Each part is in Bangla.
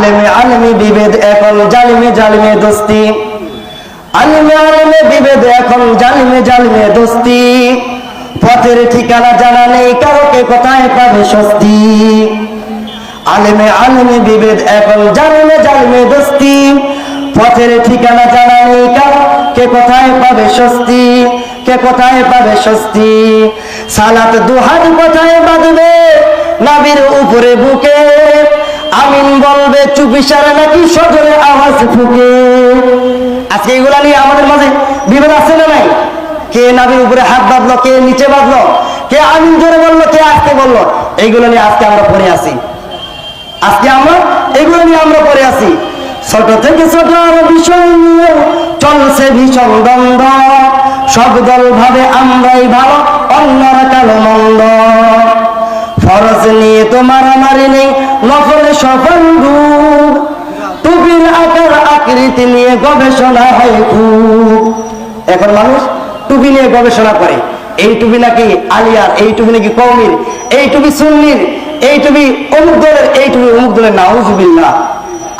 আলেমে আলেমে বিভেদ এখন জালিমে জালিমে দোস্তি। আলেমে আলেমে বিভেদ এখন জালিমে জালিমে দোস্তি। পথের ঠিকানা জানা নেই, কারোকে কোথায় পাবে স্বস্তি? আলেমে আলেমে বিভেদ এখন জালিমে জালিমে দোস্তি। পথের ঠিকানা জানা নেই কে কোথায় পাবে স্বস্তি? কে কোথায় পাবে স্বস্তি? সালাত দুহাত কোথায় বাঁধবে? নাবির উপরে বুকে আমিন বলবে, চুপিসারে নাকি সজরে আওয়াজ ফুকে? আজকে এগুলা নিয়ে আমাদের মাঝে বিভেদ আছে না নাই? কে নাবির উপরে হাত বাঁধলো, কে নিচে বাঁধলো, কে আমিন জোরে বলল, কে আসতে বলল এইগুলো নিয়ে আজকে আমরা পড়ে আসি আজকে আমরা এগুলো নিয়ে আমরা পড়ে আছি। ছোট থেকে ছোট বিষয় নিয়ে চলছে ভীষণ দ্বন্দ্ব। সব দল ভাবে আমরাই ভালো, অন্যরা কালো মন্দ। সফল ডুব টুপির আকার আকৃতি নিয়ে গবেষণা হয় খুব। এখন মানুষ টুপি নিয়ে গবেষণা করে। এই টুপি নাকি আলিয়ার, এই টুপি নাকি কৌমির এই টুপি সুন্নির, এই টুপি অমুক দলের, এই টুপি অমুক দলের, নাউজুবিল্লাহ।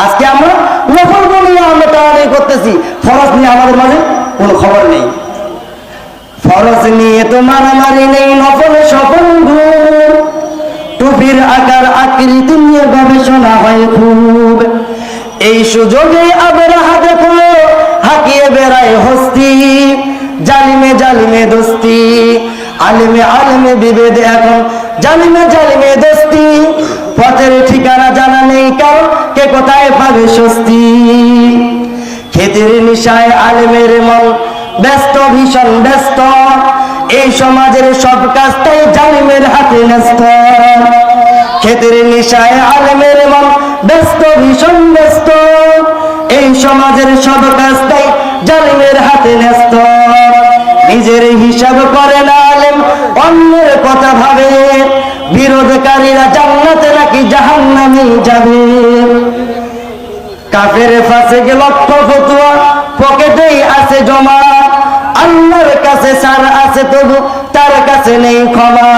আজকে আমরা নফল নিয়ে আমরা টানাটানি করতেছি। ফরজ নিয়ে আমাদের মাঝে কোনো খবর নেই। ফরজ নিয়ে তো মারামারি নেই নফলে সফল টুপির আকার আকৃতি নিয়ে গবেষণা হয় খুব। এই সুযোগে আবার হাতে কোনো হাকিয়ে বেড়ায় হস্তি। জালিমে জালিমে দোস্তি। আলিমে আলিমে বিভেদ এখন। জালিমে জালিমে দোস্তি। পথের ঠিকানা জানা নেই কারও কে কোথায় পাবে স্বস্তি। খেতের নিশায় আলেমের মন ব্যস্ত, ভীষণ ব্যস্ত। এই সমাজের সব কাজটাই জালিমের হাতে ন্যস্ত। খেতের নিশায় আলেমের মন ব্যস্ত, ভীষণ ব্যস্ত। এই সমাজের সব কাজটাই জালিমের হাতে ন্যস্ত। নিজের হিসাব করে না আলেম, অন্যের কথা ভাবে। বিরোধকারীরা জান্নাতে নাকি জাহান্নামে যাবে। কাফের ফাঁসে লক্ষ ফতুয়া পকেটেই আছে জমা। আল্লাহর কাছে সার আছে তবু তার কাছে নেই ক্ষমা।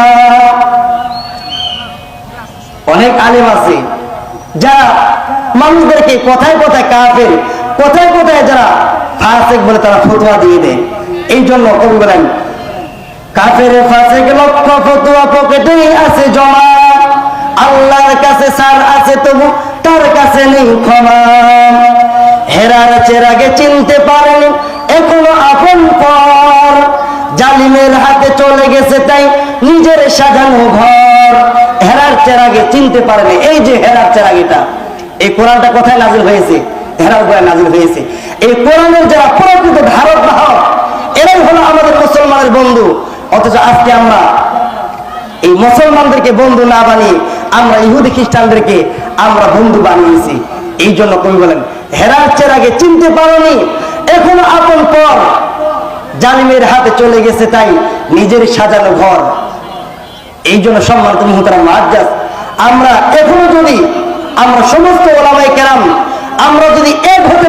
অনেক আলেম আছে, যারা মানুষদেরকে কোথায় কোথায় কাফের, কোথায় কোথায় যারা ফাসেক বলে তারা ফতুয়া দিয়ে দেয়। এই জন্য কবি বলেন? কাফের ফাসেক লক্ষ ফতুয়া পকেটেই আছে জমা। আল্লাহর কাছে সার আছে তবু তার কাছে নেই ক্ষমা। হেরার চেরাগে চিনতে পারেন, এখনও আপন পর। জালিমের হাতে চলে গেছে তাই নিজের সাজানো ঘর। চেরাগে চিনতে পারেনি এই যে হেরার চেরাগিটা। এই কোরআনটা কোথায় নাজিল হয়েছে? হেরার উপরে নাজিল হয়েছে। এই কোরআনের যারা প্রকৃত ধারক, বাহক, এরাই হলো আমাদের মুসলমানের বন্ধু। অথচ আজকে আমরা এই মুসলমানদেরকে বন্ধু না বানিয়ে আমরা ইহুদি খ্রিস্টানদেরকে আমরা বন্ধু বানিয়েছি। এই জন্য কবি বলেন, হেরার চেরাগে চিনতে পারোনি, এখনও আপন পর জালিমের হাতে চলে গেছে তাই নিজের সাজানো ঘর। এই জন্য সম্মানিত মুহতারা মাজ্জাস আমরা এখনও যদি, আমরা সমস্ত ওলামাই কেরাম, আমরা যদি এক হতে